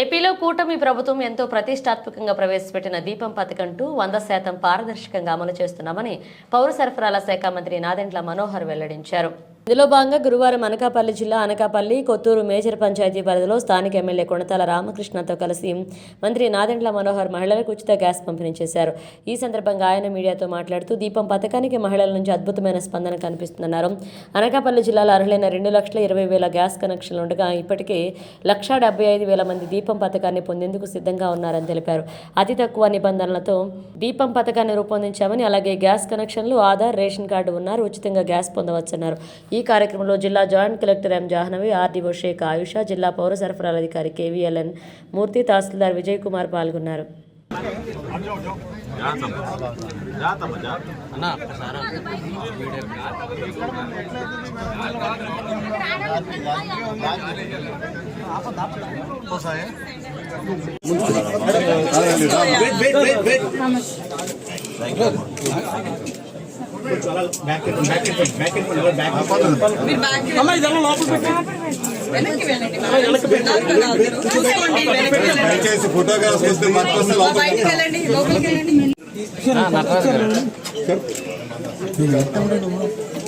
ఏపీలో కూటమి ప్రభుత్వం ఎంతో ప్రతిష్టాత్మకంగా ప్రవేశపెట్టిన దీపం పథకంటూ వంద శాతం పారదర్శకంగా అమలు చేస్తున్నామని పౌర సరఫరాల శాఖ మంత్రి నాదెండ్ల మనోహర్ వెల్లడించారు. ఇందులో భాగంగా గురువారం అనకాపల్లి జిల్లా అనకాపల్లి కొత్తూరు మేజర్ పంచాయతీ పరిధిలో స్థానిక ఎమ్మెల్యే కొణతాల రామకృష్ణతో కలిసి మంత్రి నాదెండ్ల మనోహర్ మహిళలకు ఉచిత గ్యాస్ పంపిణీ చేశారు. ఈ సందర్భంగా ఆయన మీడియాతో మాట్లాడుతూ దీపం పథకానికి మహిళల నుంచి అద్భుతమైన స్పందన కనిపిస్తుందన్నారు. అనకాపల్లి జిల్లాలో అర్హులైన రెండు లక్షల ఇరవై వేల గ్యాస్ కనెక్షన్లు ఉండగా ఇప్పటికే లక్షా డెబ్బై ఐదు వేల మంది దీపం పథకాన్ని పొందేందుకు సిద్ధంగా ఉన్నారని తెలిపారు. అతి తక్కువ నిబంధనలతో దీపం పథకాన్ని రూపొందించామని అలాగే గ్యాస్ కనెక్షన్లు ఆధార్ రేషన్ కార్డు ఉన్నారు ఉచితంగా గ్యాస్ పొందవచ్చన్నారు. ఈ కార్యక్రమంలో జిల్లా joint collector M Jahnavi RDO Sheikh Ayusha జిల్లా పౌర సరఫరాల అధికారి కేవీఎల్ఎన్ మూర్తి తహసీల్దార్ విజయ్ కుమార్ పాల్గొన్నారు. వెనక్కి వెళ్ళండి ఫోటోగ్రాఫ్స్ వస్తే మాకు వస్తే లోపలికి వెళ్ళండి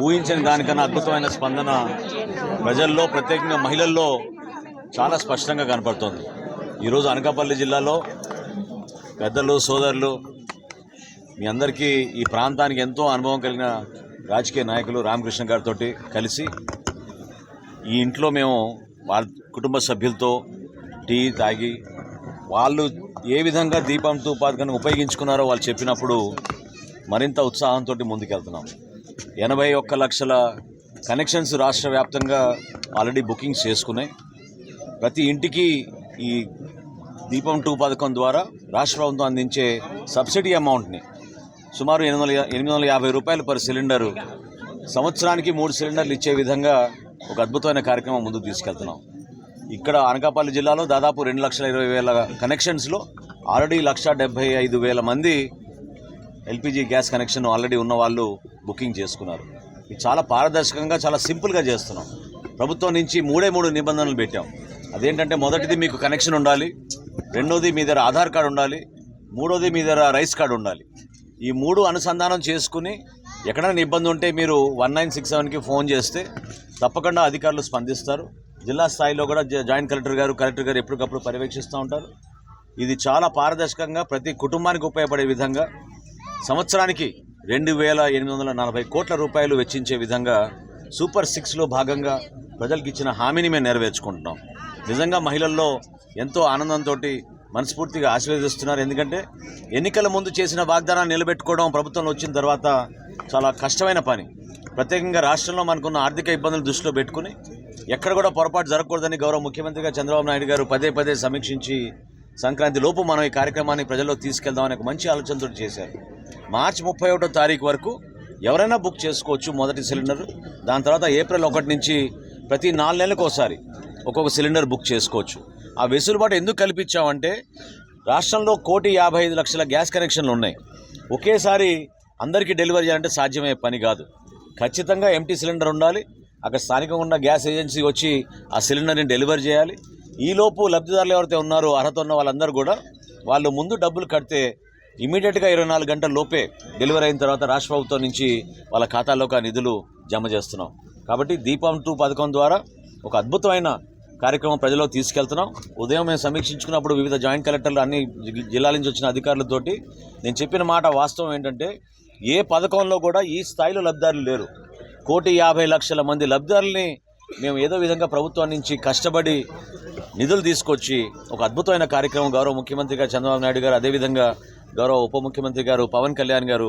ఊహించిన దానికన్నా అద్భుతమైన స్పందన ప్రజల్లో ప్రత్యేకంగా మహిళల్లో చాలా స్పష్టంగా కనపడుతోంది. ఈరోజు అనకాపల్లి జిల్లాలో పెద్దలు సోదరులు మీ అందరికీ ఈ ప్రాంతానికి ఎంతో అనుభవం కలిగిన రాజకీయ నాయకులు రామకృష్ణ గారితో కలిసి ఈ ఇంట్లో మేము వాళ్ళ కుటుంబ సభ్యులతో టీ తాగి వాళ్ళు ఏ విధంగా దీపం టూ ఉపయోగించుకున్నారో వాళ్ళు చెప్పినప్పుడు మరింత ఉత్సాహంతో ముందుకెళ్తున్నాం. ఎనభై ఒక్క లక్షల కనెక్షన్స్ రాష్ట్ర వ్యాప్తంగా ఆల్రెడీ బుకింగ్స్ చేసుకున్నాయి. ప్రతి ఇంటికి ఈ దీపం టూ పథకం ద్వారా రాష్ట్ర ప్రభుత్వం అందించే సబ్సిడీ అమౌంట్ని సుమారు ఎనిమిది ఎనిమిది వందల యాభై రూపాయలు పర్ సిలిండరు సంవత్సరానికి మూడు సిలిండర్లు ఇచ్చే విధంగా ఒక అద్భుతమైన కార్యక్రమం ముందుకు తీసుకెళ్తున్నాం. ఇక్కడ అనకాపల్లి జిల్లాలో దాదాపు రెండు లక్షల ఇరవై వేల కనెక్షన్స్లో ఆల్రెడీ లక్ష డెబ్బై ఐదు వేల మంది ఎల్పిజి గ్యాస్ కనెక్షన్ ఆల్రెడీ ఉన్న వాళ్ళు బుకింగ్ చేసుకున్నారు. ఇది చాలా పారదర్శకంగా చాలా సింపుల్గా చేస్తున్నాం. ప్రభుత్వం నుంచి మూడే మూడు నిబంధనలు పెట్టాం. అదేంటంటే మొదటిది మీకు కనెక్షన్ ఉండాలి రెండోది మీ దగ్గర ఆధార్ కార్డు ఉండాలి మూడోది మీ దగ్గర రైస్ కార్డు ఉండాలి. ఈ మూడు అనుసంధానం చేసుకుని ఎక్కడైనా ఇబ్బంది ఉంటే మీరు వన్ నైన్ సిక్స్ సెవెన్కి ఫోన్ చేస్తే తప్పకుండా అధికారులు స్పందిస్తారు. జిల్లా స్థాయిలో కూడా జాయింట్ కలెక్టర్ గారు కలెక్టర్ గారు ఎప్పటికప్పుడు పర్యవేక్షిస్తూ ఉంటారు. ఇది చాలా పారదర్శకంగా ప్రతి కుటుంబానికి ఉపయోగపడే విధంగా సంవత్సరానికి రెండు వేల ఎనిమిది వందల నలభై కోట్ల రూపాయలు వెచ్చించే విధంగా సూపర్ సిక్స్లో భాగంగా ప్రజలకు ఇచ్చిన హామీని మేము నెరవేర్చుకుంటున్నాం. నిజంగా మహిళల్లో ఎంతో ఆనందంతో మనస్ఫూర్తిగా ఆశీర్వదిస్తున్నారు. ఎందుకంటే ఎన్నికల ముందు చేసిన వాగ్దానాన్ని నిలబెట్టుకోవడం ప్రభుత్వంలో వచ్చిన తర్వాత చాలా కష్టమైన పని. ప్రత్యేకంగా రాష్ట్రంలో మనకున్న ఆర్థిక ఇబ్బందులు దృష్టిలో పెట్టుకుని ఎక్కడ కూడా పొరపాటు జరగకూడదని గౌరవ ముఖ్యమంత్రిగా చంద్రబాబు నాయుడు గారు పదే పదే సమీక్షించి సంక్రాంతి లోపు మనం ఈ కార్యక్రమాన్ని ప్రజల్లో తీసుకెళ్దామని ఒక మంచి ఆలోచనతో చేశారు. మార్చి ముప్పై ఒకటో తారీఖు వరకు ఎవరైనా బుక్ చేసుకోవచ్చు మొదటి సిలిండర్. దాని తర్వాత ఏప్రిల్ ఒకటి నుంచి ప్రతి నాలుగు నెలలకు ఒకసారి ఒక్కొక్క సిలిండర్ బుక్ చేసుకోవచ్చు. ఆ వెసులుబాటు ఎందుకు కల్పించామంటే రాష్ట్రంలో కోటి యాభై ఐదు లక్షల గ్యాస్ కనెక్షన్లు ఉన్నాయి. ఒకేసారి అందరికీ డెలివరీ చేయాలంటే సాధ్యమయ్యే పని కాదు. ఖచ్చితంగా ఎంటీ సిలిండర్ ఉండాలి. అక్కడ స్థానికంగా ఉన్న గ్యాస్ ఏజెన్సీ వచ్చి ఆ సిలిండర్ని డెలివరీ చేయాలి. ఈలోపు లబ్ధిదారులు ఎవరైతే ఉన్నారో అర్హత ఉన్న వాళ్ళందరూ కూడా వాళ్ళు ముందు డబ్బులు కడితే ఇమీడియట్గా ఇరవై నాలుగు గంటల లోపే డెలివరీ అయిన తర్వాత రాష్ట్ర ప్రభుత్వం నుంచి వాళ్ళ ఖాతాలోకి ఆ నిధులు జమ చేస్తున్నాం. కాబట్టి దీపం టూ పథకం ద్వారా ఒక అద్భుతమైన కార్యక్రమం ప్రజల్లో తీసుకెళ్తున్నాం. ఉదయం మేము సమీక్షించుకున్నప్పుడు వివిధ జాయింట్ కలెక్టర్లు అన్ని జిల్లాల నుంచి వచ్చిన అధికారులతోటి నేను చెప్పిన మాట వాస్తవం ఏంటంటే ఏ పథకంలో కూడా ఈ స్థాయిలో లబ్ధిదారులు లేరు. కోటి యాభై లక్షల మంది లబ్ధిదారుల్ని మేము ఏదో విధంగా ప్రభుత్వం నుంచి కష్టపడి నిధులు తీసుకొచ్చి ఒక అద్భుతమైన కార్యక్రమం గౌరవ ముఖ్యమంత్రిగా చంద్రబాబు నాయుడు గారు అదేవిధంగా గౌరవ ఉప ముఖ్యమంత్రి గారు పవన్ కళ్యాణ్ గారు